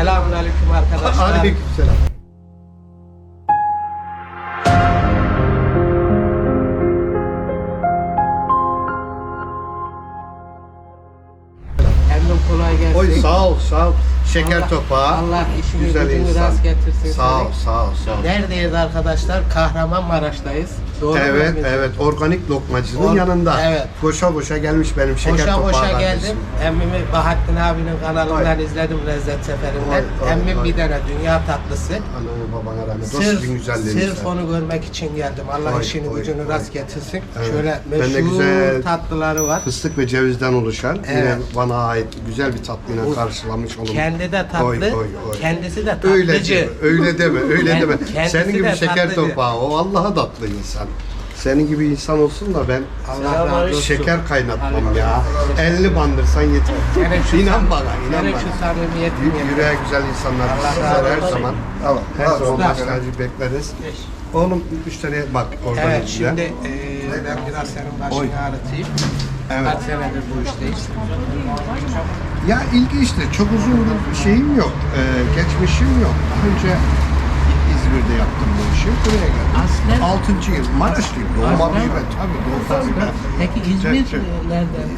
سلام عليكم ورحمة الله وبركاته. Şeker Allah- işini Güzel gücünü insan. rast getirsin Sağ ol sağ ol sağ ol. Neredeyiz arkadaşlar? Kahramanmaraş'tayız. Doğru Evet evet organik lokmacının Or- yanında. Evet. Koşa koşa gelmiş benim şeker Koşa topağı koşa kardeşim. geldim. Emmimi Bahattin abinin kanalından izledim Lezzet Seferinden. Oy, oy, Emmim oy. bir tane dünya tatlısı. Ananı babana rahmet. Sırf, Dostun güzelliğini. sırf onu görmek için geldim. Allah Oy, işini oy, gücünü oy. rast getirsin. Evet. Şöyle meşhur güzel- tatlıları var. Fıstık ve cevizden oluşan yine Evet. bana ait güzel bir tatlıyla O- karşılamış olun. Kendi de tatlı, Oy, oy, oy. kendisi de tatlıcı. Öyle deme, öyle deme, öyle deme. kendisi Senin gibi de şeker tatlıcı. topağı, o Allah'a tatlı insan. Senin gibi insan olsun da ben Allah razı olsun. şeker kaynatmam ya. 50 bandırsan yeter. Senin şu İnan bana, inan senin bana. şu samimiyetin Yü- yeter. Yüreğe güzel insanlar. Allah Sizler razı her olsun. zaman, Tamam. her zaman Tamam. başlangıcı bekleriz. Oğlum müşteriye bak orada Evet ne şimdi eee ben biraz senin başını Oy. ağrıtayım. Evet. Kaç senedir bu işteyiz? Ya ilgi işte çok uzun bir şeyim yok. Ee, geçmişim yok. Daha önce İzmir'de yaptım bu işi. Buraya geldim. Aslen- 6. yıl. Maraşlıyım. Doğma Aslen- büyüme. Tabii doğma büyüme. Peki İzmir nereden?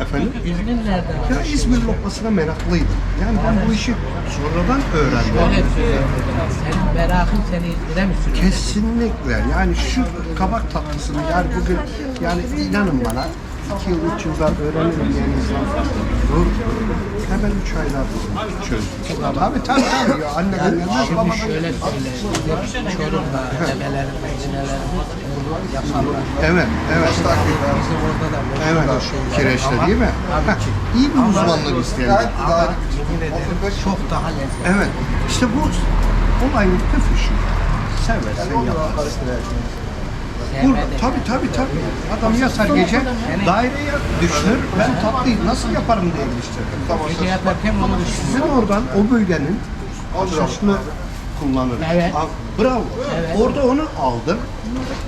Efendim? İzmir nereden? Ya İzmir lokmasına meraklıydım. Yani ben bu işi sonradan öğrendim. Öyle söyleyeyim. Senin merakın seni İzmir'e mi sürüyor? Kesinlikle. Yani şu kabak tatlısını yani bugün yani inanın bana iki yıl, üç yılda öğrenirim diyen insan dur. Hemen üç ayda çözdüm. Tabii tabii tabii. Ya, anne gelmez Şimdi babadan şöyle söyle. Bizim Çorum'da develerimiz, cinelerimiz bunu yaparlar. Evet, evet. Bizim orada da meşhur Evet, o şeyler. kireçte Ama değil mi? Tabii ki. İyi bir uzmanlık isteyen. Ama yemin ederim çok daha lezzetli. Evet, işte bu olayın püfü şu. Seversen yaparsın. Burada, tabii tabii tabii. Adam yatar gece daireye düşünür. Ben tatlıyı nasıl yaparım diye geliştirdim. Gece yatarken bunu Sizin oradan o bölgenin şaşını kullanır. Evet. Aa, Bravo. Evet. Orada onu aldım.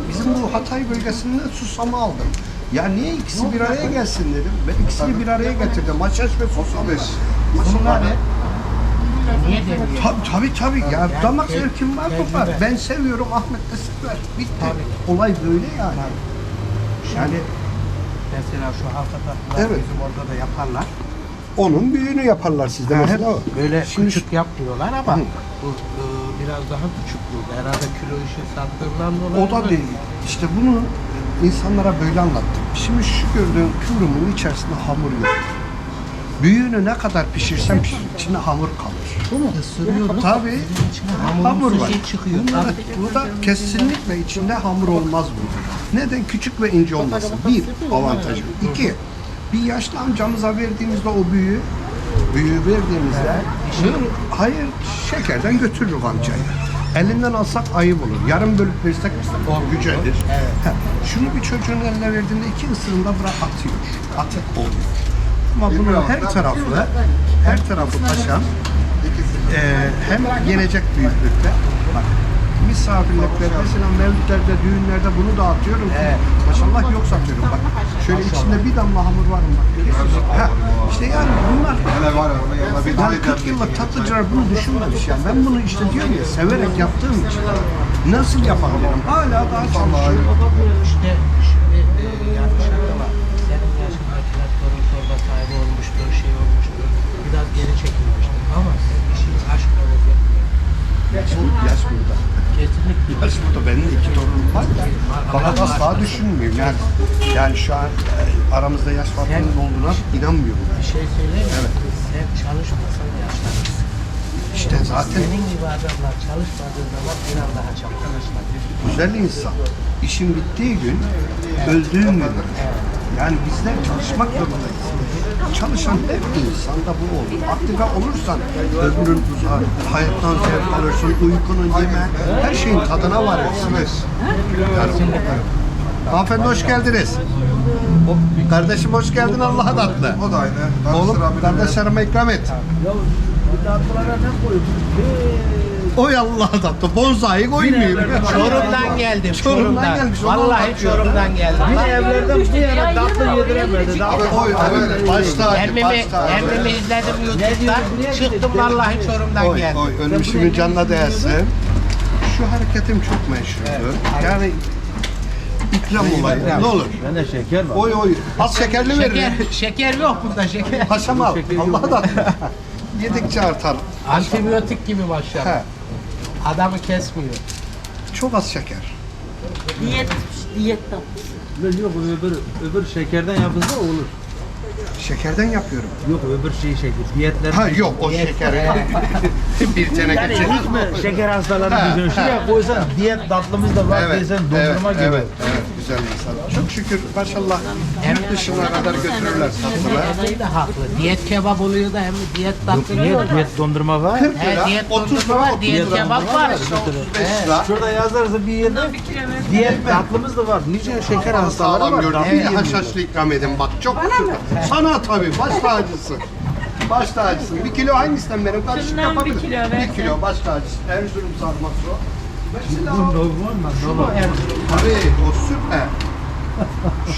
Bizim bu Hatay bölgesinde susamı aldım. Ya niye ikisi bir araya gelsin dedim. Ben ikisini bir araya getirdim. Haşhaş ve susam. Bunlar? Tabii tabii tabii. Ya damak tecrübe. zevkim var var. Ben seviyorum Ahmet de sever. Bitti. Olay böyle yani. Yani Mesela şu tatlıları Evet. bizim orada da yaparlar. onun büyüğünü yaparlar sizde mesela. o. Böyle Şimdi küçük yapmıyorlar ama bu e, biraz daha küçük bu. Herhalde kilo işi sattığından dolayı. O da değil. İşte bunu insanlara böyle anlattım. Şimdi şu gördüğün kıvrımın içerisinde hamur yok. Büyüğünü ne kadar pişirsen pişir, içinde hamur kalır. Bu mu? Isırıyorum. Tabii hamurun hamur var. şey çıkıyor. Bunlara, Tabii. bu da kesinlikle içinde hamur olmaz bu. Neden? Küçük ve ince olması. Bir, avantajı. İki, bir yaşlı amcamıza verdiğimizde o büyüğü, büyüğü verdiğimizde, hayır şekerden götürür amcayı. Elinden alsak ayıp olur. Yarım bölüp versek o gücelir. Heh, Şunu bir çocuğun eline verdiğinde iki ısırında bırak atıyor. Atık oluyor. Ama bunun her tarafı, her tarafı taşan, e, hem yenecek büyüklükte. Bak, misafirliklerde, mesela mevlütlerde, düğünlerde bunu dağıtıyorum ki maşallah yok satıyorum bak. Şöyle içinde bir damla hamur var mı bak görüyorsunuz. Ha, işte yani bunlar yani 40 yıllık tatlıcılar bunu düşünmemiş yani. Ben bunu işte diyorum ya severek yaptığım için nasıl yapabilirim? Hala daha çalışıyorum. İşte şimdi e, yani şaka geri çekilmiştir. Ama işin özetmiyor. Yaş, burada. Kesinlikle. Yaş burada. Benim de iki torunum var da. Fakat asla düşünmüyorum yani. Yani şu an e, aramızda yaş farkının olduğuna inanmıyorum. Bir şey söyleyeyim mi? Sen çalışmasan yaşlanırsın. İşte zaten Senin gibi adamlar çalışmadığı zaman inan daha çabuk yaşlanır. güzel insan. İşin bittiği gün, öldüğün gün. Yani bizler çalışmak zorundayız. Çalışan hep insanda bu olur. Aktive olursan ömrün uzar, hayattan zevk alırsın, uykunun yeme, her şeyin tadına varırsın. Yani, Hanımefendi hoş geldiniz. O, kardeşim hoş geldin Allah'a tatlı. O da aynı. Oğlum kardeşlerime ikram et. Oy Allah tatlı. Bonsai koymayayım. Çorum'dan geldim. Çorum'dan Çorum'dan. gelmiş, Vallahi. Çorum'dan geldim. Bir evlerden bir yere tatlı yediremedi. Oy evet. Baş tacı, Emmimi, emmimi izledim YouTube'da. Çıktım vallahi Çorum'dan geldim. oy ölmüşümün canına değsin. Şu hareketim çok meşhurdu. Yani ikram olayı. Ne olur. Bende şeker var. Oy oy. Az şekerli Şeker, veririm. şeker yok bunda şeker. Paşam al. Allah da. Yedikçe artar. Antibiyotik gibi maşallah. Adamı kesmiyor. Çok az şeker. Diyet, diyet tatlısı. Yok öbür, öbür şekerden yapılsa olur. Şekerden yapıyorum. Yok öbür şey şeker. Diyetler. Ha yok o Diyet. şeker. bir teneke Yani mi şeker hastaları Ha, düzgün şuraya koysan diyet tatlımız da var Evet, desen evet, dondurma gibi. evet, evet, güzel insan. Çok şükür maşallah yurt dışına kadar götürürler sattılar. Emeği de haklı. Diyet kebap oluyor da hem diyet tatlı Diyet, oluyor. diyet dondurma var. 40 He, lira, diyet 30 dondurma lira, var, 30 diyet lira. kebap var. 35 lira. Şurada yazarsa bir yerde diyet tatlımız da var. Nice şeker hastaları Sağlam var. gördüm. Bir haşhaşlı ikram edin bak. Çok süper. Sana tabii baş tacısın. Baş tacısın. Bir kilo hangisinden benim? Karışık Şundan bir kilo Bir versen. kilo baş tacısı. Erzurum sarması o. Mesela Bu normal mi? Normal. Tabii o süper. Şu,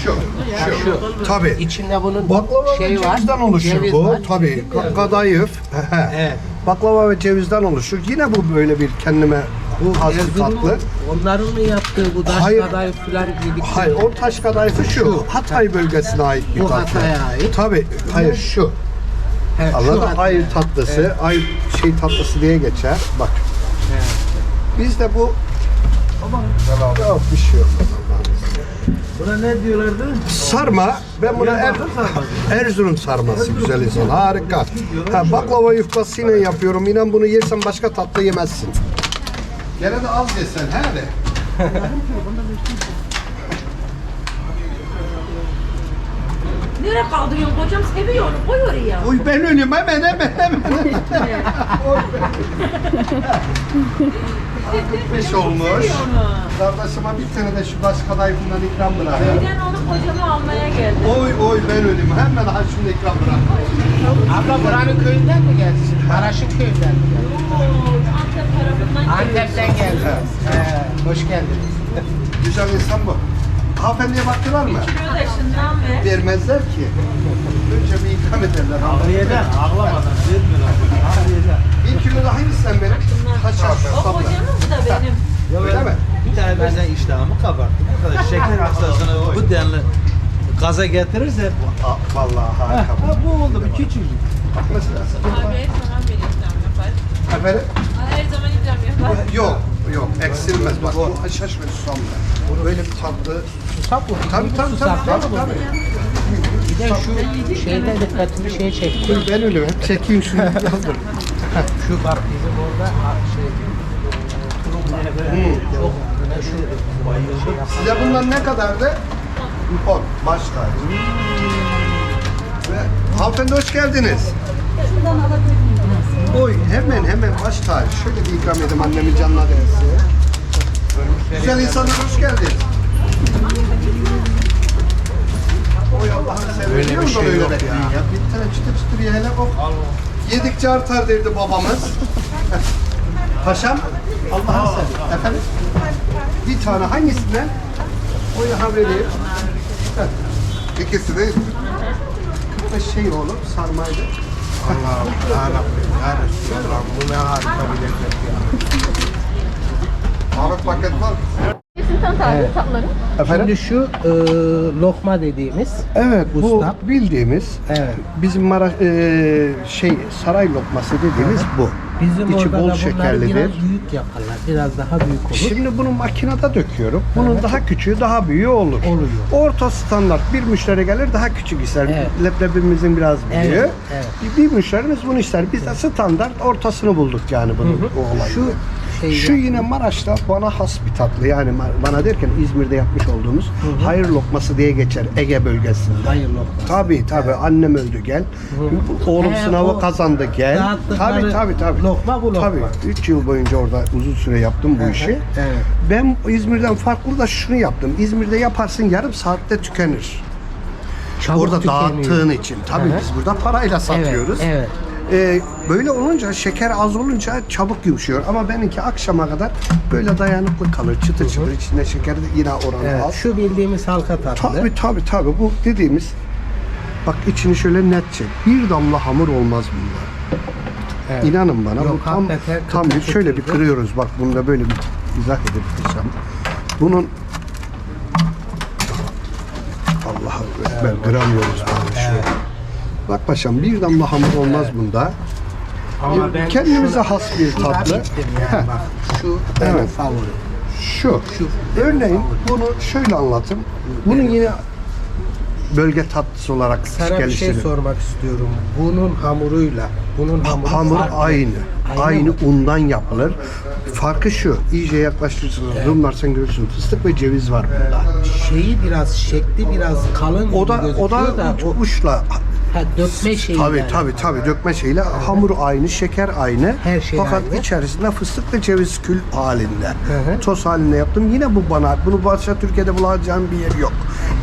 şu. Şu. Tabii. İçinde bunun Baklava şey ve var. cevizden oluşur ceviz bu. var. Tabii. Ka- Kadayıf. Evet. Baklava ve cevizden oluşur. Yine bu böyle bir kendime Bu has bir tatlı. onların mı yaptığı bu daş Hayır. kadayıf falan gibi. Hayır, o taş kadayıfı şu. Hatay bölgesine ait bir Bu tatlı. Hatay'a ait. Tabii. Hayır şu. Evet, şu Anladın? Ayır tatlısı, ayır şey tatlısı diye geçer. Bak. Biz de bu Aman. Yok bir şey yok. Buna ne diyorlardı? Sarma. Ben buna er, Erzurum sarması güzel insan. Harika. Ha, baklava yufkasıyla yapıyorum. İnan bunu yersen başka tatlı yemezsin. Gene de az yesen he de. Nereye kaldırıyorsun kocam? Seviyorum. Koy oraya. Uy ben ölüyorum. Hemen hemen hemen. hemen. 45 olmuş. Kardeşime bir tane de şu başka dayımdan ikram bırakın. Ben onu kocama almaya geldim. Oy oy ben ölüm. Hemen ha şunu ikram bırak. Abla buranın köyünden mi gelsin? Maraş'ın köyünden mi gelsin? Antep'ten geldi. Ee, hoş geldiniz. Güzel insan bu. Hanımefendiye baktılar mı? Kilo da şundan mı? Vermezler ki. Önce bir ikram ederler. Ağlayacak, ağlamadan. Vermiyorlar. Ağlayacak. Bir kilo daha isten benim. Kaç o yapar? kocamın bu da benim. Ya Öyle mi? Bir tane benden iştahımı kabarttı. Bu kadar şeker hastasını bu denli gaza getirirse Vallahi ha, harika ha, bu oldu bir küçük. Bak mesela. Abi her zaman bir ikram yapar. Efendim? Her zaman ikram yapar. Yok. Yok. Eksilmez. Bak bu haşhaş ve susamlı. Böyle bir tatlı. Susap mı? Tabii tabii tabii. tabii, tabii. Bir de şu şeyde dikkatimi şey çekti. Ben ölüm. Hep çekeyim şunu. Yazdır. Şu bak bizim orada şey çok meşhur. Şey. Size bundan ne kadardı? 10. Baş tacı. Ve hanımefendi hoş geldiniz. Oy hemen hemen baş tacı. Şöyle bir ikram edeyim annemin canına değsin. Güzel insanlar hoş geldin. Oy Allah'ını seversen. Öyle bir şey yok ya. ya. Bir tane çıtır çıtır ye hele bak. Yedikçe artar derdi babamız. Paşam Allah'ını seversen. Efendim? Bir tane hangisinden? O daha vereyim. Heh. İkisi de 45 şey olur sarmaydı. Allah'ım yarabbim ya Resulallah bu ne harika bir lezzet ya. Ahmet paket var. Kesinlikle taze tatları. Efendim? Şimdi şu e, lokma dediğimiz Evet bu Usta. bildiğimiz Evet. bizim Maraş e, şey saray lokması dediğimiz bu. bizim İçi orada bol da şekerlidir. biraz büyük yaparlar. Biraz daha büyük olur. Şimdi bunu makinede döküyorum. Bunun daha küçüğü daha büyüğü olur. Oluyor. Orta standart bir müşteri gelir daha küçük ister. Evet. Leblebimizin biraz büyüğü. Evet, evet. Bir müşterimiz bunu ister. Biz de standart ortasını bulduk yani bunun bu olayı. Şu şey Şu yine Maraş'ta bana has bir tatlı. Yani bana derken İzmir'de yapmış olduğumuz hayır lokması diye geçer Ege bölgesinde. hayır lokma. Tabii tabii annem öldü gel. Oğlum He, sınavı kazandı gel. Tabii tabii tabii. lokma bu lokma. Tabii 3 yıl boyunca orada uzun süre yaptım bu işi. evet. Ben İzmir'den farklı da şunu yaptım. İzmir'de yaparsın yarım saatte tükenir. Çabuk orada tükeniyor. dağıttığın için. Tabii Hı hı. biz burada parayla satıyoruz. Evet, evet. Ee, böyle olunca şeker az olunca çabuk yumuşuyor. Ama benimki akşama kadar böyle dayanıklı kalır. Çıtır çıtır içinde şeker de yine oranı Evet, az. şu bildiğimiz halka tatlı. Tabii tabii tabii bu dediğimiz bak içini şöyle net çek. Bir damla hamur olmaz bunda. Evet. İnanın bana Yok, bu tam tam bir şöyle bir kırıyoruz bak bunda böyle bir izah edip. Bunun Allah'a ekber kıramıyoruz böyle şu. Bak paşam bir damla hamur olmaz bunda. Ama ben Kendimize şuna- has bir şuna tatlı. bittim yani bak. Şu benim Evet. favorim. Şu. Örneğin bunu şöyle anlatayım. Bunun yine bölge tatlısı olarak Sana bir şey geliştirir. sormak istiyorum. Bunun hamuruyla, bunun hamuru Hamur farklı. aynı. Aynı Aynı mı? undan yapılır. Farkı şu. iyice yaklaştırırsınız. Rumlar sen görürsün. Fıstık ve ceviz var bunda. Şeyi biraz, şekli biraz kalın O da gibi o gözüküyor da o- uçla ha, dökme şeyi tabii yani. tabii tabii dökme şeyle hamur aynı, şeker aynı. Her şey Fakat aynı. içerisinde fıstık ve ceviz kül halinde. Hı hı. Toz halinde yaptım. Yine bu bana bunu başka Türkiye'de bulacağım bir yer yok.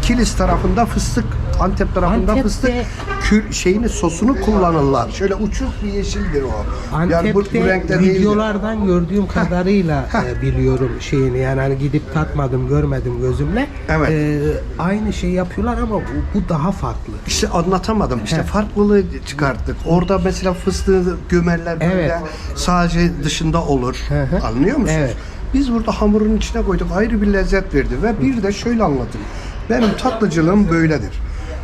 Kilis tarafında fıstık, Antep tarafında Antep'te- fıstık kül şeyini sosunu kullanırlar. Şöyle uçuk bir yeşildir o. Antep'te yani bu, bu renkte değildir. videolardan gördüğüm kadarıyla e, biliyorum şeyini yani hani gidip tatmadım görmedim gözümle. Evet. E, aynı şey yapıyorlar ama bu, bu daha farklı. İşte anlatamadım. İşte farklılığı çıkarttık. Orada mesela fıstığı gömerler böyle Evet. sadece dışında olur. Hı hı. Anlıyor musunuz? Evet. Biz burada hamurun içine koyduk. Ayrı bir lezzet verdi ve bir de şöyle anlatayım. Benim tatlıcılığım böyledir.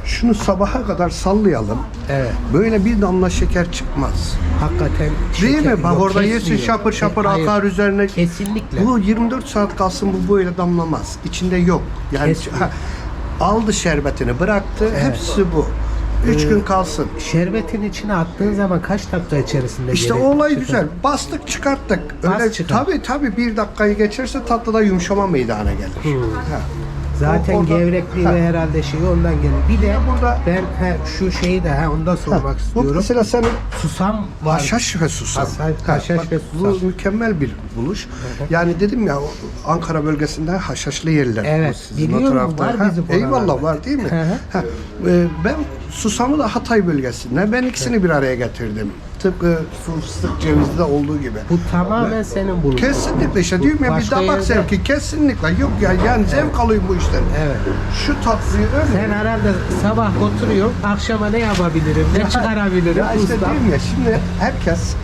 Şunu sabaha kadar sallayalım. Evet. Böyle bir damla şeker çıkmaz. Hakikaten Değil şeker- mi? Bak yok, orada yesin kesmiyor. şapır şapır hayır, akar üzerine. Kesinlikle. Bu 24 saat kalsın bu böyle damlamaz. İçinde yok. Yani ha, aldı şerbetini bıraktı. Hepsi bu. Ee, 3 gün kalsın. Şerbetin içine attığın zaman kaç dakika içerisinde İşte geri o olay çıkar? güzel. Bastık çıkarttık. Bas Öyle çıkar. tabii tabii bir dakikayı geçerse tatlıda yumuşama meydana gelir. Ha. Zaten O- orada- gevrekliği Ha. ve herhalde şeyi ondan geliyor. Bir de burada- ben he, şu şeyi de he, onu da sormak Bu istiyorum. mesela senin Susam var. haşhaş ve susam. Haşhaş- Ha, haşhaş bak, ve susam. Bu mükemmel bir buluş. Yani dedim ya o Ankara bölgesinde haşhaşlı yerler. Evet, Bu sizin o biliyorum, tarafta. var Ha, bizim Eyvallah oralarda. var değil mi? Hı hı. Ha, e, ben susamı da Hatay bölgesinde. Ben ikisini bir araya getirdim. Tıpkı fıstık cevizde olduğu gibi. Bu tamamen senin buluşun. Kesinlikle işte diyorum ya bir damak yerde- zevki kesinlikle yok ya yani zevk alıyorum bu işten. Evet. Şu tatlıyı öyle. Sen herhalde sabah oturuyorsun, akşama ne yapabilirim, ne çıkarabilirim? Ya işte usta? diyorum ya şimdi herkes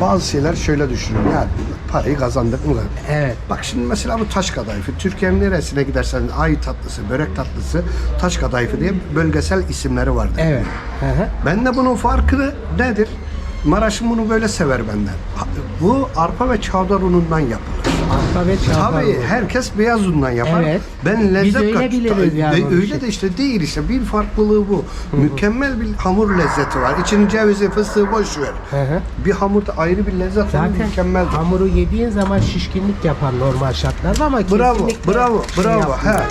bazı şeyler şöyle düşünüyor. Ya parayı kazandık mı? Evet. Bak şimdi mesela bu taş kadayıfı. Türkiye'nin neresine gidersen ay tatlısı, börek tatlısı, taş kadayıfı diye bölgesel isimleri vardır. Evet. Hı hı. Ben de bunun farkı nedir? Maraş'ın bunu böyle sever benden. Bu arpa ve çavdar unundan yapılır. Ve çavdar Tabii herkes beyaz undan yapar. Evet. Ben lezzet Biz öyle biliriz Ta- yani de- o öyle işi. de işte değil işte bir farklılığı bu. Mükemmel bir hamur lezzeti var. İçinin cevizi, fıstığı boş ver. Hı hı. Bir hamurda ayrı bir lezzet var. Zaten Mükemmeldir. hamuru yediğin zaman şişkinlik yapar normal şartlarda ama Bravo, kesinlikle bravo, şey bravo. yapmıyor. He.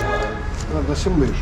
Kardeşim buyur.